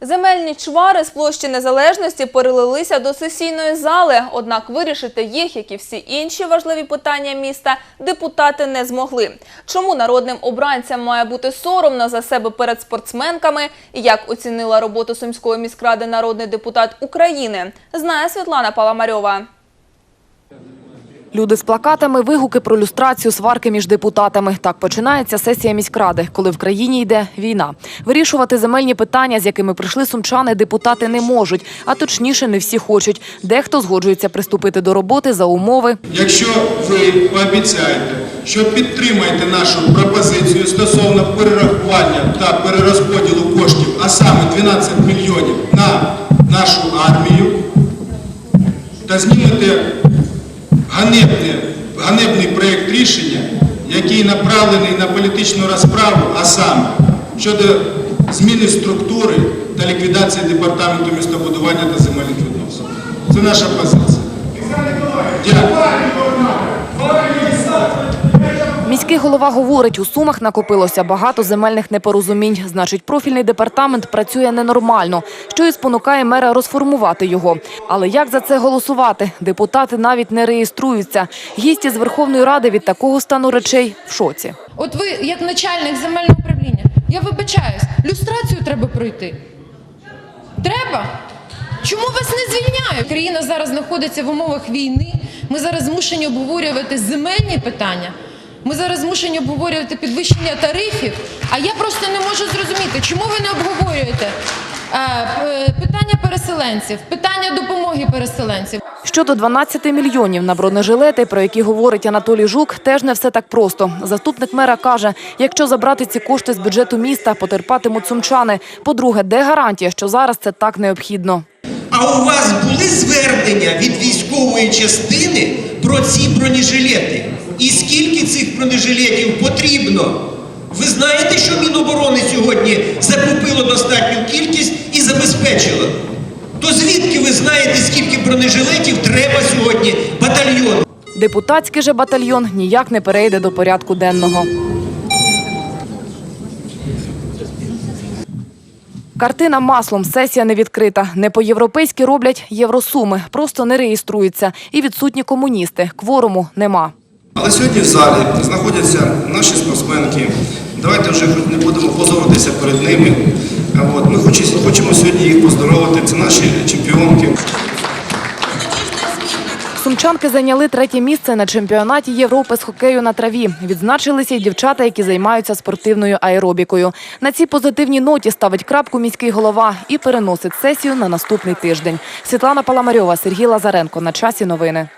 Земельні чвари з площі Незалежності перелилися до сесійної зали, однак вирішити їх, як і всі інші важливі питання міста, депутати не змогли. Чому народним обранцям має бути соромно за себе перед спортсменками і як оцінила роботу Сумської міськради народний депутат України, знає Світлана Паламарьова. Люди з плакатами, вигуки про люстрацію, сварки між депутатами. Так починається сесія міськради, коли в країні йде війна. Вирішувати земельні питання, з якими прийшли сумчани, депутати не можуть, а точніше, не всі хочуть. Дехто згоджується приступити до роботи за умови. Якщо ви пообіцяєте, що підтримаєте нашу пропозицію стосовно перерахування та перерозподілу коштів, а саме 12 мільйонів на нашу армію, та знімете ганебне, ганебний проєкт рішення, який направлений на політичну розправу, а саме щодо зміни структури та ліквідації департаменту містобудування та земельних відносин. Це наша позиція. Дякую. Міський голова говорить, у Сумах накопилося багато земельних непорозумінь. Значить, профільний департамент працює ненормально, що і спонукає мера розформувати його. Але як за це голосувати? Депутати навіть не реєструються. Гісті з Верховної Ради від такого стану речей в шоці. От ви, як начальник земельного управління, я вибачаюсь, люстрацію треба пройти. Треба? Чому вас не звільняють? Країна зараз знаходиться в умовах війни. Ми зараз змушені обговорювати земельні питання. Ми зараз змушені обговорювати підвищення тарифів. А я просто не можу зрозуміти, чому ви не обговорюєте е, питання переселенців, питання допомоги переселенців. Щодо 12 мільйонів на бронежилети, про які говорить Анатолій Жук, теж не все так просто. Заступник мера каже, якщо забрати ці кошти з бюджету міста, потерпатимуть сумчани. По-друге, де гарантія, що зараз це так необхідно? А у вас були звернення від військової частини про ці бронежилети? І скільки цих бронежилетів потрібно? Ви знаєте, що Міноборони сьогодні закупило достатню кількість і забезпечило? То звідки ви знаєте, скільки бронежилетів треба сьогодні батальйону? Депутатський же батальйон ніяк не перейде до порядку денного. Картина маслом. Сесія не відкрита. Не по-європейськи роблять євросуми. Просто не реєструються. І відсутні комуністи. Кворуму нема. Але сьогодні в залі знаходяться наші спортсменки. Давайте вже хоч не будемо позоритися перед ними. От, ми хоч- хочемо сьогодні їх поздоровити. Це наші чемпіонки. Сумчанки зайняли третє місце на чемпіонаті Європи з хокею на траві. Відзначилися й дівчата, які займаються спортивною аеробікою. На цій позитивній ноті ставить крапку міський голова і переносить сесію на наступний тиждень. Світлана Паламарьова, Сергій Лазаренко. На часі новини.